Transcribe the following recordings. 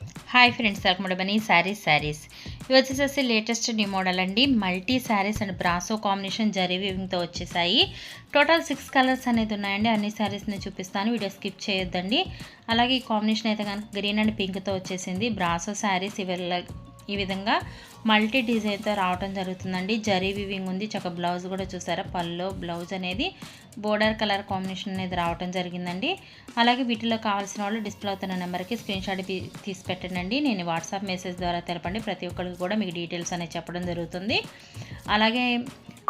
Hi friends బనీ శారీస్ శారీస్ ఇవి వచ్చేసేసి latest new model అండి. Multi saris and brasso combination zari వివింగ్తో వచ్చేసాయి. టోటల్ సిక్స్ కలర్స్ అనేది ఉన్నాయండి. అన్ని శారీస్ని చూపిస్తాను. వీడియో స్కిప్ చేయొద్దండి. అలాగే ఈ కాంబినేషన్ అయితే కనుక గ్రీన్ అండ్ పింక్తో వచ్చేసింది. బ్రాసో శారీస్ ఇవి ఈ విధంగా మల్టీ డిజైన్తో రావడం జరుగుతుందండి. జరీ వివింగ్ ఉంది. చక్క బ్లౌజ్ కూడా చూసారా? పల్లో బ్లౌజ్ అనేది బోర్డర్ కలర్ కాంబినేషన్ అనేది రావడం జరిగిందండి. అలాగే వీటిలో కావాల్సిన వాళ్ళు డిస్ప్లే అవుతున్న నెంబర్కి స్క్రీన్ షాట్ తీసి పెట్టండి నేను వాట్సాప్ మెసేజ్ ద్వారా తెలపండి. ప్రతి ఒక్కరికి కూడా మీకు డీటెయిల్స్ అనేది చెప్పడం జరుగుతుంది. అలాగే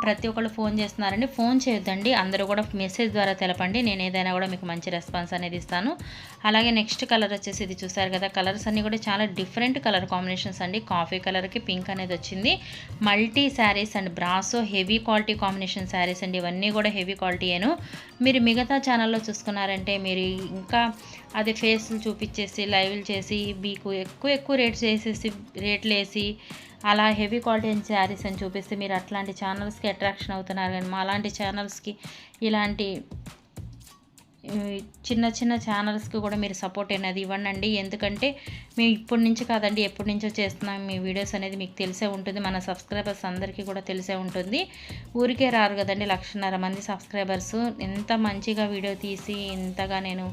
ప్రతి ఒక్కళ్ళు ఫోన్ చేస్తున్నారండి. ఫోన్ చేయొద్దండి. అందరూ కూడా మెసేజ్ ద్వారా తెలపండి. నేను ఏదైనా కూడా మీకు మంచి రెస్పాన్స్ అనేది ఇస్తాను. అలాగే నెక్స్ట్ కలర్ వచ్చేసి ఇది చూసారు కదా కలర్స్ అన్నీ కూడా చాలా డిఫరెంట్ కలర్ కాంబినేషన్స్ అండి. కాఫీ కలర్కి పింక్ అనేది వచ్చింది. Multi saris and brasso heavy quality combination saris అండి. ఇవన్నీ కూడా హెవీ క్వాలిటీయేను మీరు మిగతా ఛానల్లో చూసుకున్నారంటే మీరు ఇంకా అది ఫేస్లు చూపించేసి లైవ్లు చేసి మీకు ఎక్కువ ఎక్కువ రేట్ చేసేసి రేట్లు వేసి అలా హెవీ క్వాలిటీ శారీస్ అని చూపిస్తే మీరు అట్లాంటి ఛానల్స్కి అట్రాక్షన్ అవుతున్నారు కానీ మా అలాంటి ఛానల్స్కి ఇలాంటి చిన్న చిన్న ఛానల్స్కి కూడా మీరు సపోర్ట్ అనేది ఇవ్వండి ఎందుకంటే మేము ఇప్పటి నుంచి కాదండి ఎప్పటి నుంచో చేస్తున్నాం మీ వీడియోస్ అనేది మీకు తెలిసే ఉంటుంది. మన సబ్స్క్రైబర్స్ అందరికీ కూడా తెలిసే ఉంటుంది. ఊరికే రారు కదండి లక్షన్నర మంది సబ్స్క్రైబర్స్ ఎంత మంచిగా వీడియో తీసి ఇంతగా నేను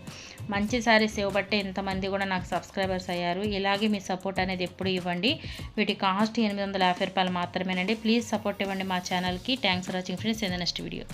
మంచి సారీస్ ఇవ్వబట్టే ఇంతమంది కూడా నాకు సబ్స్క్రైబర్స్ అయ్యారు. ఇలాగే మీ సపోర్ట్ అనేది ఎప్పుడు ఇవ్వండి. వీటి కాస్ట్ ఎనిమిది వందల యాభై రూపాయలు మాత్రమేనండి. ప్లీజ్ సపోర్ట్ ఇవ్వండి మా ఛానల్కి thanks for watching friends in the next video